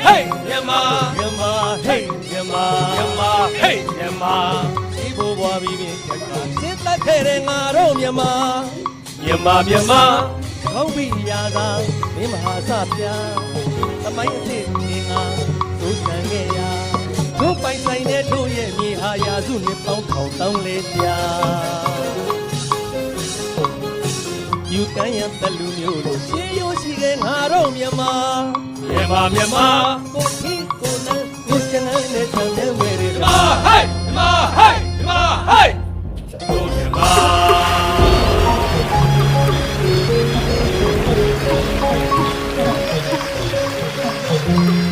嘿，尼玛，尼玛，嘿，尼玛，尼玛，嘿，尼玛。伊布娃咪咪，吉达泰的哈罗尼玛，尼玛尼玛。好比呀咱尼玛萨比他没得尼呀苏干尼亚。耶哈呀，就尼跑跑跑咧呀。伊卡呀达鲁尼哟，吉哟西根哈罗尼小面嘛，我一个人，我一个人也想念味的嘛，嘿，嘛